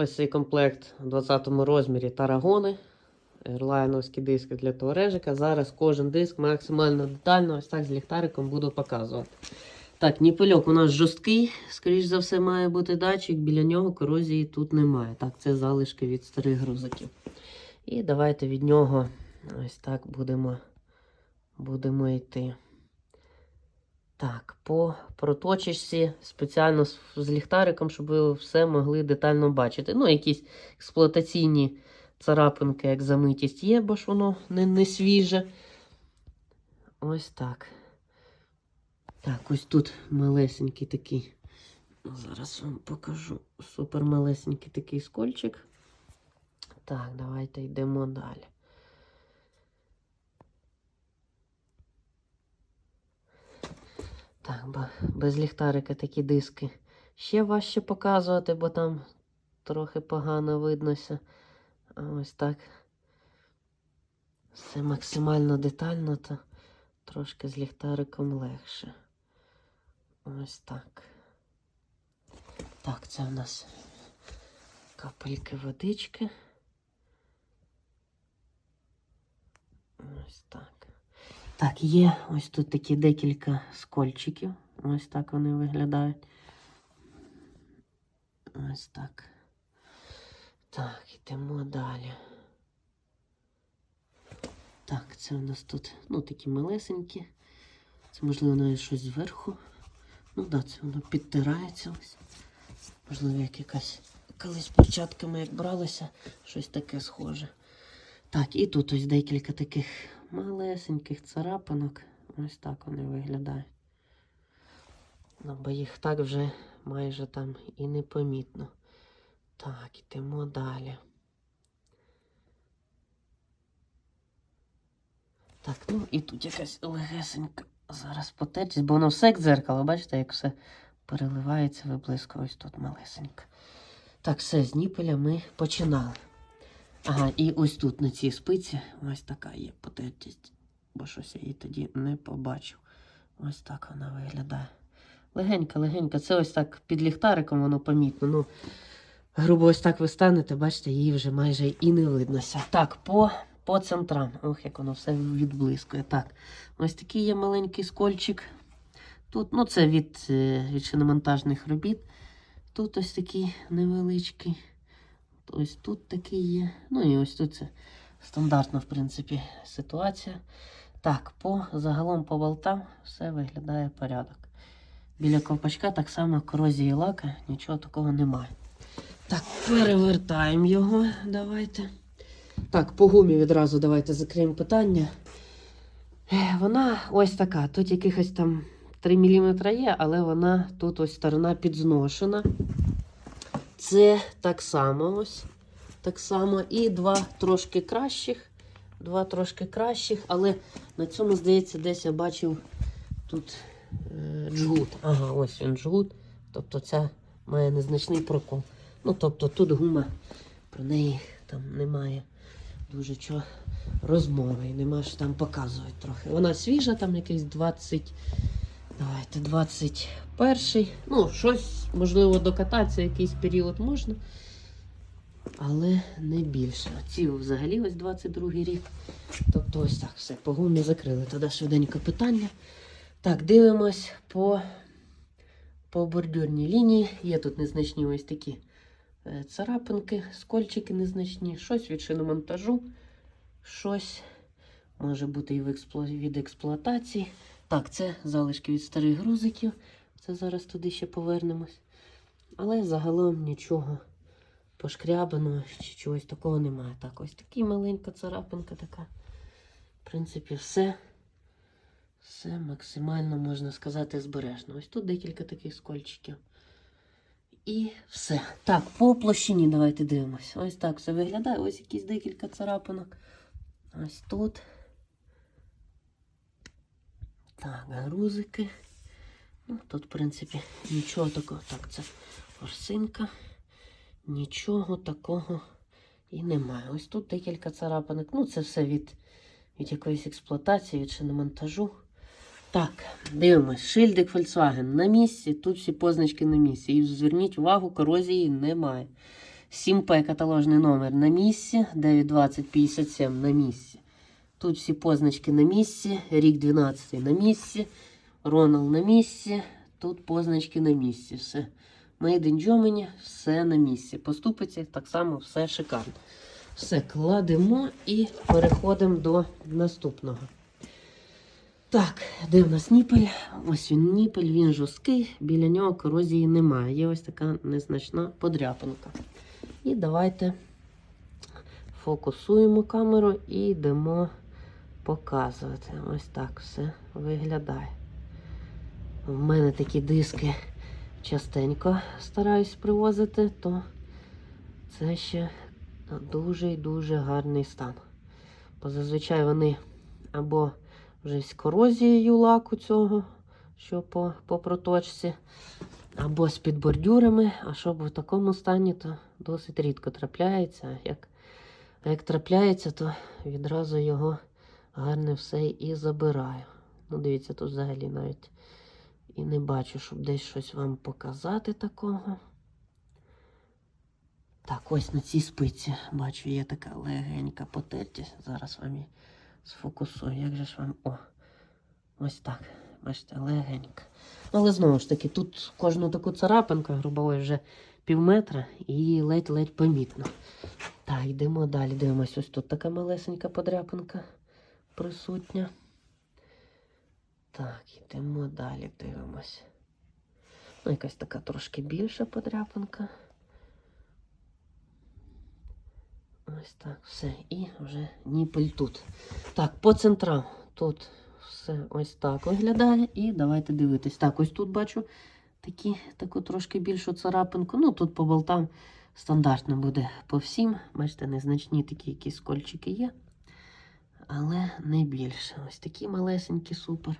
Ось цей комплект у 20 розмірі тарагони. Ерлайновські диски для туарежика. Зараз кожен диск максимально детально, ось так з ліхтариком буду показувати. Так, ніпельок у нас жорсткий, скоріш за все, має бути датчик, біля нього корозії тут немає. Так, це залишки від старих грузиків. І давайте від нього ось так будемо, будемо йти. Так, по проточечці спеціально з, ліхтариком, щоб ви все могли детально бачити. Ну, якісь експлуатаційні царапинки, як замитість є, бо ж воно не, не свіже. Ось так. Так, ось тут малесенький такий. Зараз вам покажу. Супер малесенький такий скольчик. Так, давайте йдемо далі. Так, бо без ліхтарика такі диски ще важче показувати, бо там трохи погано виднося. А ось так. Все максимально детально, то трошки з ліхтариком легше. Ось так. Так, це у нас капельки водички. Ось так. Так, є ось тут такі декілька скольчиків. Ось так вони виглядають. Ось так. Так, йдемо далі. Так, це у нас тут, ну, такі малесенькі. Це, можливо, навіть щось зверху. Ну так, да, це воно підтирається ось. Можливо, як якась колись перчатками як бралося, щось таке схоже. Так, і тут ось декілька таких малесеньких царапинок. Ось так вони виглядають. Ну, бо їх так вже майже там і непомітно. Так, йдемо далі. Так, ну і тут якась легесенька зараз потечість, бо воно все як дзеркало, бачите, як все переливається, виблискує ось тут малесенько. Так, все, з ніпеля ми починали. Ага, і ось тут на цій спиці ось така є потертість, бо щось я її тоді не побачив. Ось так вона виглядає. Легенька, легенька. Це ось так під ліхтариком воно помітно. Ну, грубо ось так ви станете, бачите, її вже майже і не виднося. Так, по, по центрам. Ох, як воно все відблискує. Так, ось такий є маленький скольчик. Тут, ну, це від, е, від шиномонтажних робіт. Тут ось такий невеличкий. Ось тут такий є. Ну і ось тут це стандартна, в принципі, ситуація. Так, по загалом по болтам все виглядає порядок. Біля ковпачка так само корозії лака, нічого такого немає. Так, перевертаємо його. Давайте. Так, по гумі відразу давайте закриємо питання. Е, Вона ось така. Тут якихось там 3 мм є, але вона тут ось сторона підзношена. Це так само ось. Так само. І два трошки кращих. Два трошки кращих, але на цьому, здається, десь я бачив тут е, джгут. Ага, ось він джгут. Тобто ця має незначний прокол. Ну, тобто тут гума, про неї там немає дуже чого розмови. Нема що там показувати трохи. Вона свіжа, там якийсь 20. Давайте 21-й. Ну, щось, можливо, докататися якийсь період можна. Але не більше. Ці взагалі ось 22 рік. Тобто ось так все. Погумі закрили. Тоді швиденько питання. Так, дивимось по, по бордюрній лінії. Є тут незначні ось такі е, царапинки, скольчики незначні, щось від шиномонтажу, щось може бути і від експлуатації. Так, це залишки від старих грузиків. Це зараз туди ще повернемось. Але загалом нічого пошкрябаного чи чогось такого немає. Так, ось така маленька царапинка така. В принципі, все. Все максимально, можна сказати, збережно. Ось тут декілька таких скольчиків. І все. Так, по площині давайте дивимося. Ось так все виглядає. Ось якісь декілька царапинок. Ось тут. Так, грузики. Ну, тут, в принципі, нічого такого. Так, це орсинка. Нічого такого і немає. Ось тут декілька царапинок. Ну, це все від, від якоїсь експлуатації, від шиномонтажу. Так, дивимось. Шильдик Volkswagen на місці. Тут всі позначки на місці. І зверніть увагу, корозії немає. 7П каталожний номер на місці, 92057 на місці. Тут всі позначки на місці, рік 12 на місці, Ронал на місці, тут позначки на місці. Все. Made in Germany, все на місці. Поступиться так само, все шикарно. Все, кладемо і переходимо до наступного. Так, де в нас ніпель? Ось він ніпель, він жорсткий, біля нього корозії немає. Є ось така незначна подряпинка. І давайте фокусуємо камеру і йдемо показувати. Ось так все виглядає. В мене такі диски частенько стараюсь привозити, то це ще дуже і дуже гарний стан. Бо зазвичай вони або вже з корозією лаку цього, що по, по проточці, або з під бордюрами, а щоб в такому стані, то досить рідко трапляється. Як, а як трапляється, то відразу його гарне все і забираю. Ну, дивіться, тут взагалі навіть і не бачу, щоб десь щось вам показати такого. Так, ось на цій спиці, бачу, є така легенька потертість. Зараз вам її сфокусую. Як же ж вам. О! Ось так. Бачите, легенька. Але знову ж таки, тут кожну таку царапинку, грубо вже пів метра і ледь-ледь помітно. Так, йдемо далі. Дивимось, ось тут така малесенька подряпинка присутня. Так, йдемо далі, дивимось. Ну, якась така трошки більша подряпинка. Ось так, все. І вже ніпель тут. Так, по центрам. Тут все ось так виглядає. І давайте дивитись. Так, ось тут бачу такі, таку трошки більшу царапинку. Ну, тут по болтам стандартно буде по всім. Бачите, незначні такі якісь скольчики є. Але не більше. Ось такі малесенькі, супер.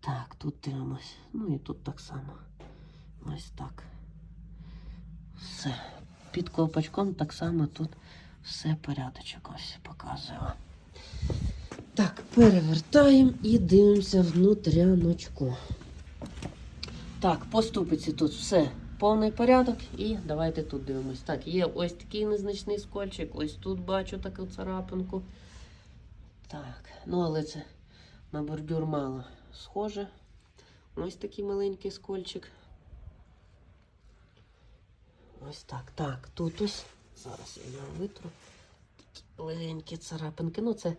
Так, тут дивимось. Ну і тут так само. Ось так. Все. Під ковпачком так само тут все порядочок. Ось показую. Так, перевертаємо і дивимося внутряночку. Так, по ступиці тут все повний порядок. І давайте тут дивимось. Так, є ось такий незначний скольчик, ось тут бачу таку царапинку. Так, ну але це на бордюр мало схоже. Ось такий маленький скольчик. Ось так. Так, тут ось. Зараз я його витру. Такі легенькі царапинки. Ну, це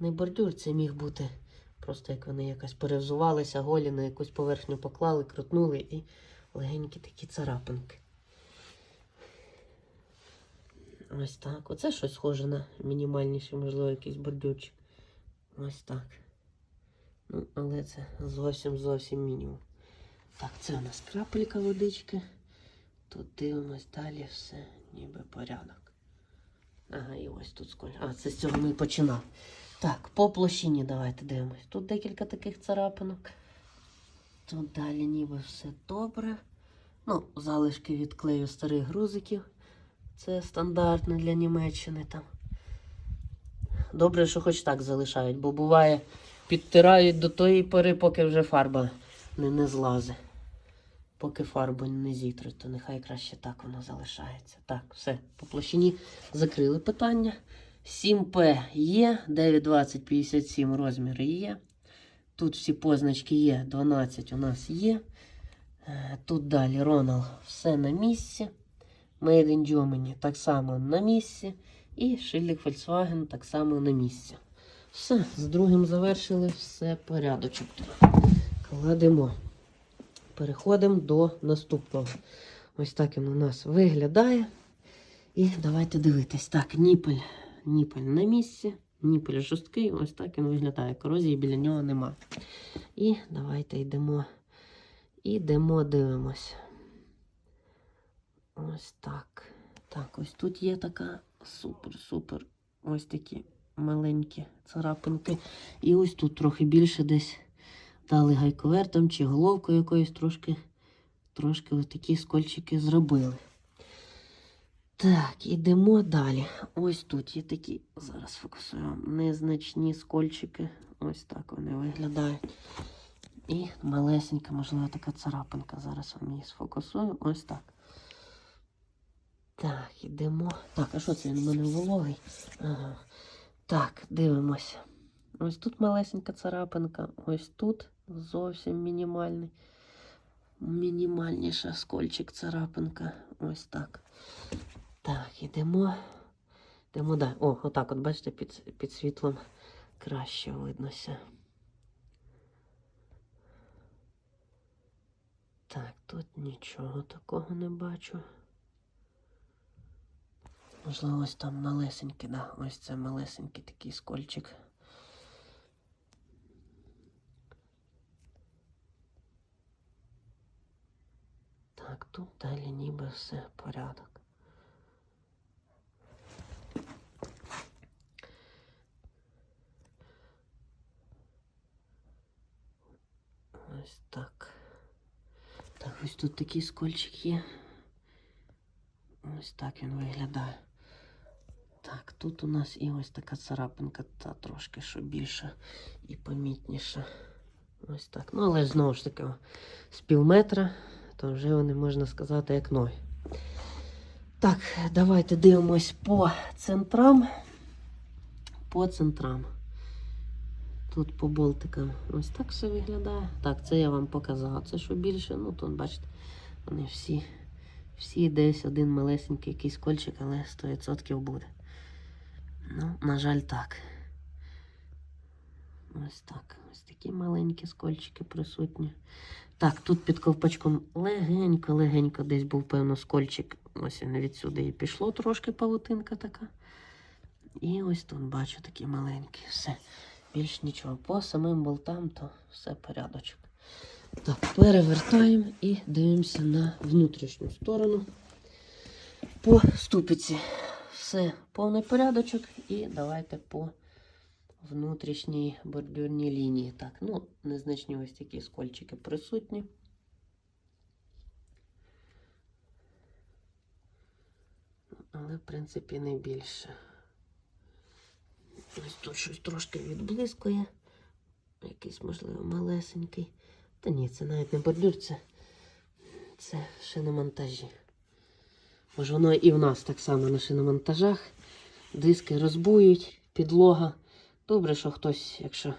не бордюр, це міг бути. Просто як вони якось перевзувалися, голі на якусь поверхню поклали, крутнули і легенькі такі царапинки. Ось так. Оце щось схоже на мінімальніший, можливо, якийсь бордюрчик. Ось так. Ну, але це зовсім зовсім мінімум. Так, це у нас крапелька водички. Тут дивимось далі все, ніби порядок. Ага, і ось тут сколь. А, це з цього ми починав. Так, по площині давайте дивимось. Тут декілька таких царапинок. Тут далі ніби все добре. Ну, залишки від клею старих грузиків. Це стандартно для Німеччини там. Добре, що хоч так залишають, бо буває, підтирають до тої пори, поки вже фарба не, не злазить. Поки фарбу не зітруть, то нехай краще так воно залишається. Так, все, по площині закрили питання. 7П є, 92057 розміри є. Тут всі позначки є, 12 у нас є. Е, Тут далі Ронал все на місці. Made in Germany так само на місці. І шильник Volkswagen так само на місці. Все, з другим завершили, все порядочок. Кладемо. Переходимо до наступного. Ось так він у нас виглядає. І давайте дивитись. Так, ніпель. Ніпель на місці. Ніпель жорсткий. Ось так він виглядає. Корозії біля нього нема. І давайте йдемо. Ідемо, дивимось. Ось так. Так, ось тут є така супер-супер. Ось такі маленькі царапинки. І ось тут трохи більше десь дали гайковертом чи головкою якоюсь трошки, трошки ось такі скольчики зробили. Так, ідемо далі. Ось тут є такі, зараз фокусуємо, незначні скольчики. Ось так вони виглядають. І малесенька, можливо, така царапинка. Зараз вам її сфокусую. Ось так. Так, йдемо. Так, а що це він у мене вологий? Ага. Так, дивимося. Ось тут малесенька царапинка, ось тут зовсім мінімальний. Мінімальніша скольчик царапинка. Ось так. Так, ідемо. Йдемо далі. О, отак, от бачите, під, під світлом краще виднося. Так, тут нічого такого не бачу. Можливо, ось там малесенький, да, ось це малесенький такий скольчик. Так, тут далі ніби все порядок. Ось так. Так, ось тут такий скольчик є. Ось так він виглядає. Тут у нас і ось така царапинка, та трошки що більша і помітніша. Ось так. Ну, але знову ж таки, з пів метра, то вже вони можна сказати, як ноги. Так, давайте дивимось по центрам. По центрам. Тут по болтикам ось так все виглядає. Так, це я вам показав. Це що більше, ну тут, бачите, вони всі, всі десь один малесенький якийсь кольчик, але 100% буде. Ну, на жаль, так. Ось так. Ось такі маленькі скольчики присутні. Так, тут під ковпачком легенько-легенько десь був, певно, скольчик. Ось він відсюди і пішло трошки павутинка така. І ось тут бачу такі маленькі. Все. Більш нічого. По самим болтам то все порядочок. Так, перевертаємо і дивимося на внутрішню сторону. По ступиці. Все, повний порядочок. І давайте по внутрішній бордюрній лінії. Так, ну, незначні ось такі скольчики присутні. Але, в принципі, не більше. Ось тут щось трошки відблискує. Якийсь, можливо, малесенький. Та ні, це навіть не бордюр, це, це шиномонтажі. Може, воно і в нас так само на шиномонтажах. Диски розбують, підлога. Добре, що хтось, якщо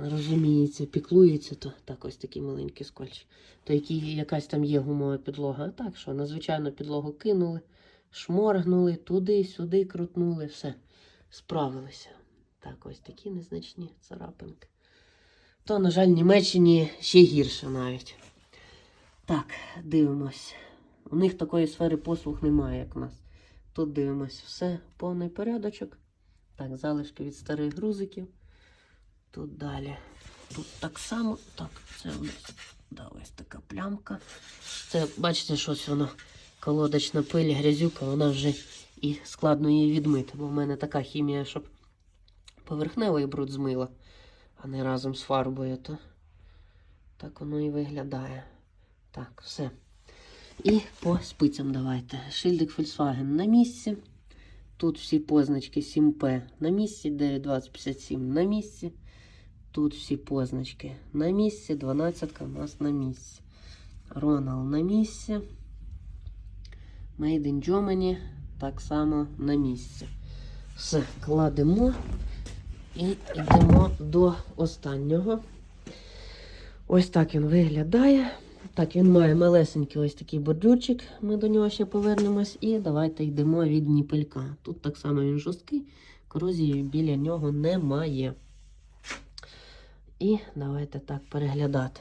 розуміється, піклується, то так ось такі маленькі скольчі. То які, якась там є гумова підлога. А так що, надзвичайно підлогу кинули, шморгнули, туди-сюди крутнули, все, справилися. Так, ось такі незначні царапинки. То, на жаль, в Німеччині ще гірше навіть. Так, дивимось. У них такої сфери послуг немає, як у нас. Тут дивимось все, повний порядочок. Так, залишки від старих грузиків. Тут далі. Тут так само. Так, це у нас да, ось така плямка. Це, бачите, щось воно колодочна пиль, грязюка, вона вже і складно її відмити. Бо в мене така хімія, щоб поверхневий бруд змила, а не разом з фарбою, то так воно і виглядає. Так, все. І по спицям давайте. Шильдик Volkswagen на місці. Тут всі позначки 7П на місці, 92057 на місці. Тут всі позначки на місці, 12 у нас на місці. Ронал на місці. Made in Germany так само на місці. Все, кладемо і йдемо до останнього. Ось так він виглядає. Так, він має малесенький ось такий бордюрчик, ми до нього ще повернемось. І давайте йдемо від ніпелька. Тут так само він жорсткий, корозії біля нього немає. І давайте так переглядати.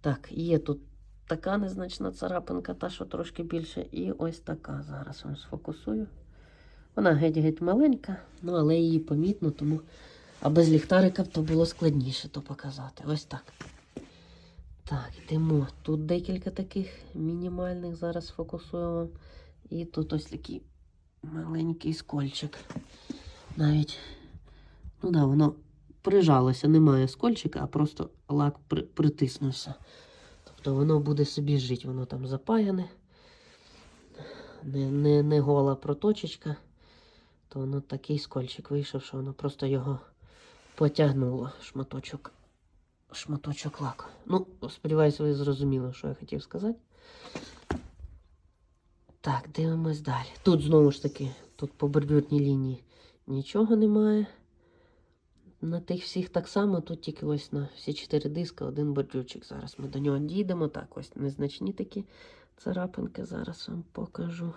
Так, є тут така незначна царапинка, та що трошки більше, і ось така. Зараз вам сфокусую. Вона геть-геть маленька, ну але її помітно, тому а без ліхтарика то було складніше то показати. Ось так. Так, йдемо. Тут декілька таких мінімальних, зараз фокусуємо. І тут ось такий маленький скольчик. Навіть, ну да, воно прижалося, немає скольчика, а просто лак при, притиснувся. Тобто воно буде собі жити, воно там запаяне. Не, не, не гола проточечка, то воно такий скольчик вийшов, що воно просто його потягнуло шматочок шматочок лаку. Ну, сподіваюся, ви зрозуміли, що я хотів сказати. Так, дивимось далі. Тут знову ж таки, тут по бордюрній лінії нічого немає. На тих всіх так само, тут тільки ось на всі чотири диска один бордюрчик. Зараз ми до нього дійдемо. Так, ось незначні такі царапинки. Зараз вам покажу.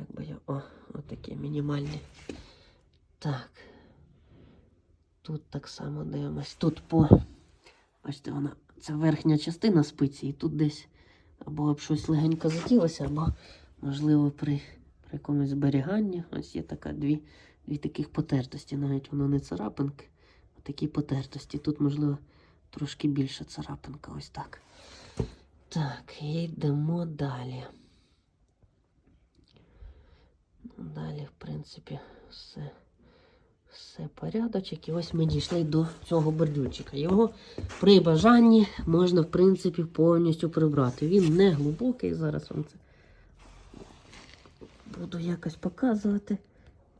Як би я. О, отакі мінімальні. Так. Тут так само дивимось. Тут по. Бачите, вона. Це верхня частина спиці, і тут десь або об щось легенько затілося, або, можливо, при, при якомусь зберіганні. Ось є така дві, дві таких потертості. Навіть воно не царапинки, а такі потертості. Тут, можливо, трошки більша царапинка. Ось так. Так, і йдемо далі. Ну, Далі, в принципі, все, все порядочок. І ось ми дійшли до цього бордюрчика. Його при бажанні можна, в принципі, повністю прибрати. Він не глибокий, зараз вам це буду якось показувати.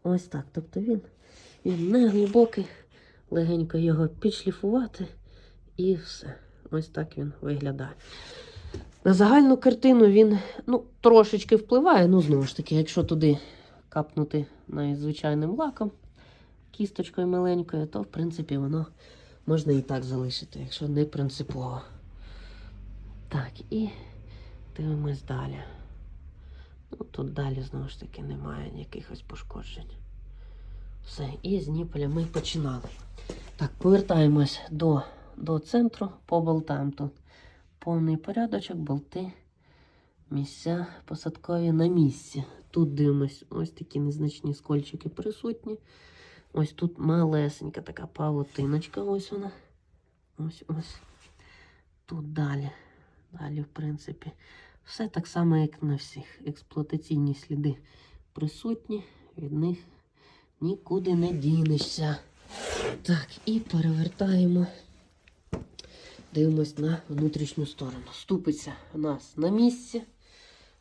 Ось так. Тобто він, він не глибокий, легенько його підшліфувати і все. Ось так він виглядає. На загальну картину він ну, трошечки впливає. Ну, знову ж таки, якщо туди капнути найзвичайним лаком, кісточкою маленькою, то в принципі воно можна і так залишити, якщо не принципово. Так, і дивимось далі. Ну, тут далі, знову ж таки, немає якихось пошкоджень. Все, і з Ніполя ми починали. Так, повертаємось до, до центру по болтам. Тут повний порядочок, болти, місця посадкові на місці. Тут дивимось, ось такі незначні скольчики присутні. Ось тут малесенька така павутиночка, ось вона. Ось ось. Тут далі. Далі, в принципі, все так само, як на всіх. Експлуатаційні сліди присутні, від них нікуди не дінешся. Так, і перевертаємо. Дивимось на внутрішню сторону. Ступиться у нас на місці.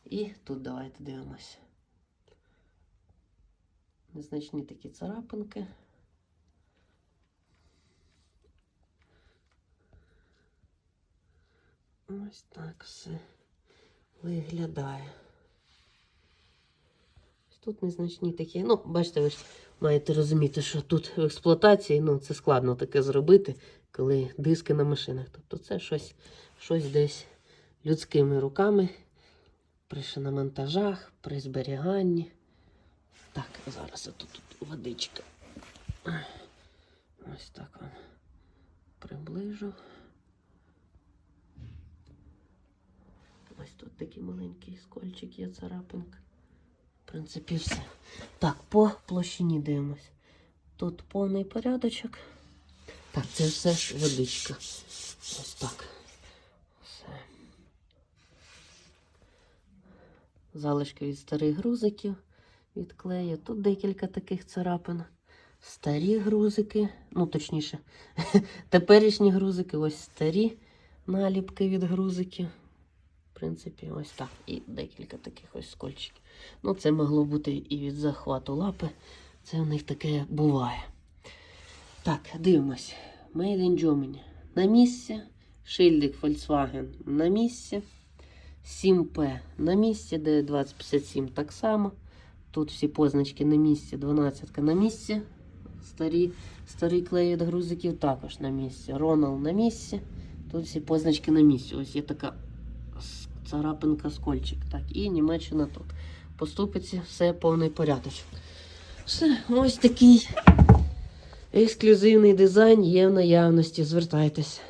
І тут давайте дивимося. Незначні такі царапинки. Ось так все виглядає. Тут незначні такі. Ну, бачите, ви ж маєте розуміти, що тут в експлуатації ну, це складно таке зробити, коли диски на машинах. Тобто це щось, щось десь людськими руками при шиномонтажах, при зберіганні. Так, зараз тут, тут водичка. Ось так вам приближу. Ось тут такий маленький скольчик є царапинка. В принципі, все. Так, по площині дивимось. Тут повний порядочок. Так, це все ж водичка. Ось так. Все. Залишки від старих грузиків від клею. Тут декілька таких царапин. Старі грузики, ну точніше, теперішні грузики, ось старі наліпки від грузиків. В принципі, ось так. І декілька таких ось скольчиків. Ну, це могло бути і від захвату лапи. Це в них таке буває. Так, дивимось. Made in Germany. На місці. Шильдик Volkswagen на місці. 7P на місці, де 2057 так само. Тут всі позначки на місці, 12 на місці. Старі, старий клей від грузиків також на місці. Ронал на місці. Тут всі позначки на місці. Ось є така царапинка скольчик. Так, і Німеччина тут. Поступиться все повний порядочок. Все, ось такий ексклюзивний дизайн є в наявності. Звертайтеся.